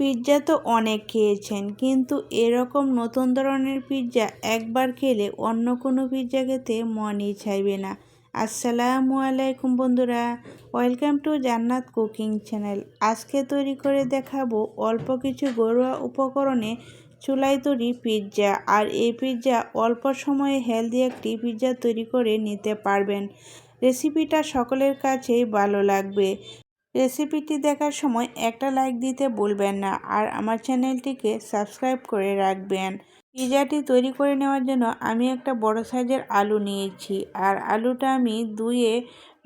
Pizza তো অনেক খেয়েছেন, কিন্তু এরকম নতুন ধরনের পিৎজা একবার খেলে অন্য কোনো পিৎজা খেতে মনই চাইবে না। আসসালামু আলাইকুম বন্ধুরা, welcome to Jannat cooking channel. আজকে তৈরি করে দেখাবো অল্প কিছু ঘরোয়া উপকরণে চুলাই তৈরি পিৎজা, আর এই পিৎজা অল্প সময়ে হেলদি একটি পিৎজা তৈরি করে নিতে পারবেন। রেসিপিটা সকলের কাছেই ভালো লাগবে। রেসিপিটি দেখার সময় একটা লাইক দিতে ভুলবেন না আর আমার চ্যানেলটিকে সাবস্ক্রাইব করে রাখবেন। পিজাটি তৈরি করে নেওয়ার জন্য আমি একটা বড় সাইজের আলু নিয়েছি আর আলুটা আমি ধুয়ে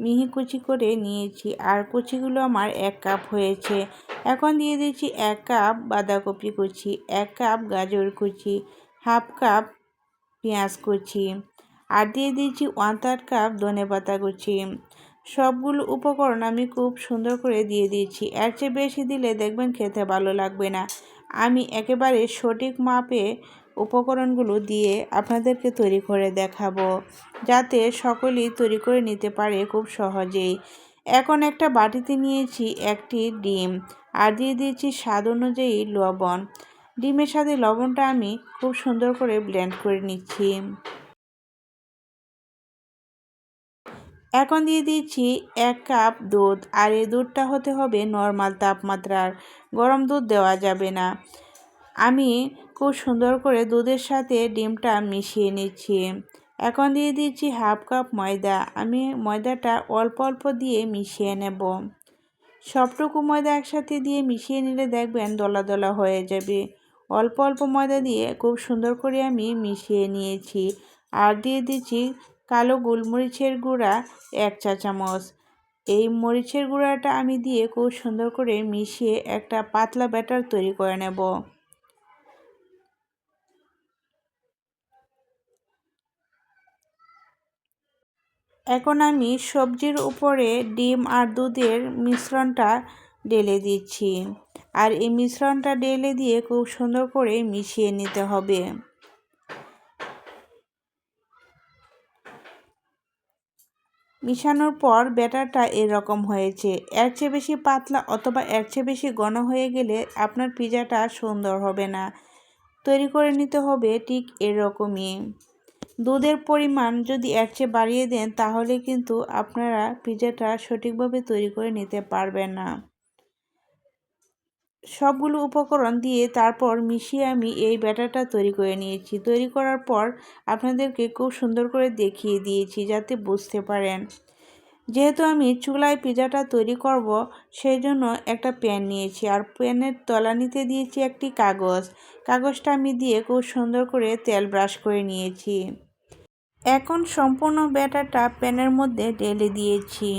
মিহি কুচি করে নিয়েছি আর কুচিগুলো আমার এক কাপ হয়েছে। এখন দিয়ে দিচ্ছি এক কাপ বাঁধাকপি কুচি, এক কাপ গাজর কুচি, হাফ কাপ পেঁয়াজ কুচি আর দিয়ে দিচ্ছি ওয়ান থার্ড কাপ ধনে পাতা কুচি। সবগুলো উপকরণ আমি খুব সুন্দর করে দিয়ে দিয়েছি। এর চেয়ে বেশি দিলে দেখবেন খেতে ভালো লাগবে না। আমি একেবারে সঠিক মাপে উপকরণগুলো দিয়ে আপনাদেরকে তৈরি করে দেখাবো, যাতে সকলেই তৈরি করে নিতে পারে খুব সহজেই। এখন একটা বাটিতে নিয়েছি একটি ডিম আর দিয়ে দিয়েছি স্বাদ অনুযায়ী লবণ। ডিমের সাথে লবণটা আমি খুব সুন্দর করে ব্লেন্ড করে নিচ্ছি। এখন দিয়ে দিচ্ছি এক কাপ দুধ, আর এই দুধটা হতে হবে নর্মাল তাপমাত্রার। গরম দুধ দেওয়া যাবে না। আমি খুব সুন্দর করে দুধের সাথে ডিমটা মিশিয়ে নিচ্ছি। এখন দিয়ে দিচ্ছি হাফ কাপ ময়দা। আমি ময়দাটা অল্প অল্প দিয়ে মিশিয়ে নেব। সবটুকু ময়দা একসাথে দিয়ে মিশিয়ে নিলে দেখবেন দলা দলা হয়ে যাবে। অল্প অল্প ময়দা দিয়ে খুব সুন্দর করে আমি মিশিয়ে নিয়েছি। আর দিয়ে দিচ্ছি কালো গোলমরিচের গুঁড়া এক চা চামচ। এই মরিচের গুঁড়াটা আমি দিয়ে খুব সুন্দর করে মিশিয়ে একটা পাতলা ব্যাটার তৈরি করে নেব। এখন আমি সবজির উপরে ডিম আর দুধের মিশ্রণটা ঢেলে দিচ্ছি। আর এই মিশ্রণটা ঢেলে দিয়ে খুব সুন্দর করে মিশিয়ে নিতে হবে। মিশানোর পর ব্যাটারটা এরকম হয়েছে, এর চেয়ে বেশি পাতলা অথবা এর চেয়ে বেশি ঘন হয়ে গেলে আপনার পিজাটা সুন্দর হবে না। তৈরি করে নিতে হবে ঠিক এরকমই। দুধের পরিমাণ যদি এর চেয়ে বাড়িয়ে দেন তাহলে কিন্তু আপনারা পিজাটা সঠিকভাবে তৈরি করে নিতে পারবেন না। সবগুলো উপকরণ দিয়ে তারপর মিশিয়ে আমি এই ব্যাটারটা তৈরি করে নিয়েছি। তৈরি করার পর আপনাদেরকে খুব সুন্দর করে দেখিয়ে দিয়েছি যাতে বুঝতে পারেন। যেহেতু আমি চুলায় পিজাটা তৈরি করব সেই জন্য একটা প্যান নিয়েছি আর প্যানের তলানিতে দিয়েছি একটি কাগজ। কাগজটা আমি দিয়ে খুব সুন্দর করে তেল ব্রাশ করে নিয়েছি। এখন সম্পূর্ণ ব্যাটারটা প্যানের মধ্যে ঢেলে দিয়েছি।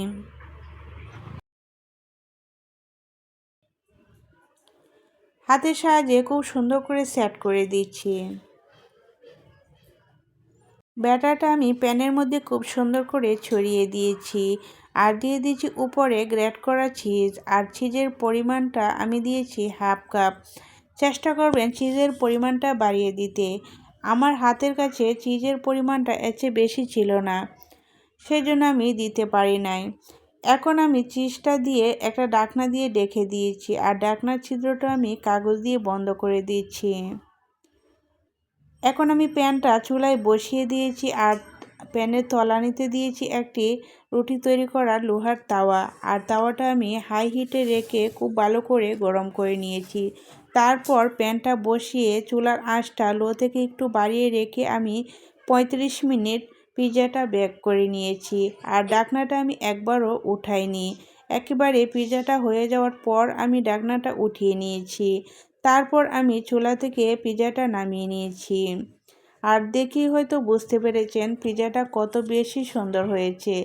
হাতের সাহায্যে খুব সুন্দর করে সেট করে দিচ্ছি। ব্যাটারটা আমি প্যানের মধ্যে খুব সুন্দর করে ছড়িয়ে দিয়েছি আর দিয়ে দিয়েছি উপরে গ্রেট করা চিজ আর চিজের পরিমাণটা আমি দিয়েছি হাফ কাপ চেষ্টা করবেন চিজের পরিমাণটা বাড়িয়ে দিতে। আমার হাতের কাছে চিজের পরিমাণটা এর বেশি ছিল না সেই জন্য আমি দিতে পারি নাই। এখন আমি চিজটা দিয়ে একটা ডাকনা দিয়ে ডেকে দিয়েছি, আর ডাকনার ছিদ্রটা আমি কাগজ দিয়ে বন্ধ করে দিয়েছি। এখন আমি প্যানটা চুলায় বসিয়ে দিয়েছি, আর প্যানের তলানিতে দিয়েছি একটি রুটি তৈরি করার লোহার তাওয়া, আর তাওয়াটা আমি হাই হিটে রেখে খুব ভালো করে গরম করে নিয়েছি। তারপর প্যানটা বসিয়ে চুলার আঁচটা লো থেকে একটু বাড়িয়ে রেখে আমি ৩৫ মিনিট পিজাটা ব্যাক করে নিয়েছি। আর ডাকনাটা আমি একবারও উঠাইনি। একেবারে পিজাটা হয়ে যাওয়ার পর আমি ডাকনাটা উঠিয়ে নিয়েছি। তারপর আমি চুলা থেকে পিজাটা নামিয়ে নিয়েছি। আর দেখি হয়তো বুঝতে পেরেছেন পিজাটা কত বেশি সুন্দর হয়েছে।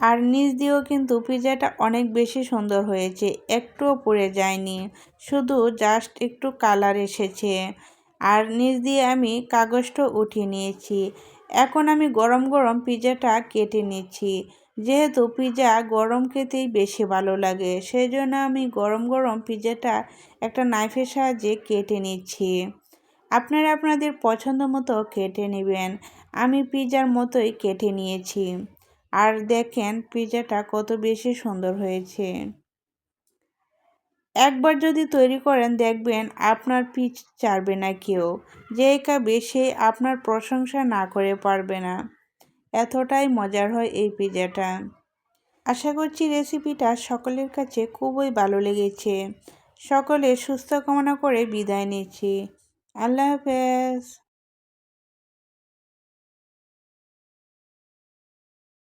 আর নিচ দিয়েও কিন্তু পিজাটা অনেক বেশি সুন্দর হয়েছে, একটুও পড়ে যায়নি। শুধু জাস্ট একটু কালার এসেছে। আর নিচ দিয়ে আমি কাগজটা উঠিয়ে নিয়েছি। এখন আমি গরম গরম পিজাটা কেটে নিচ্ছি। যেহেতু পিজা গরম খেতেই বেশি ভালো লাগে সেই জন্য আমি গরম গরম পিজাটা একটা নাইফের সাহায্যে কেটে নিচ্ছি। আপনারা আপনাদের পছন্দ মতো কেটে নেবেন। আমি পিজার মতোই কেটে নিয়েছি। আর দেখেন, পিজাটা কত বেশি সুন্দর হয়েছে। একবার যদি তৈরি করেন, দেখবেন আপনার পিচ চারবে না কেউ। যে খাবে সে আপনার প্রশংসা না করে পারবে না। এতটাই মজার হয় এই পিজাটা। আশা করছি রেসিপিটা সকলের কাছে খুবই ভালো লেগেছে। সকলে সুস্থ কামনা করে বিদায় নিচ্ছি। আল্লাহ হাফেজ।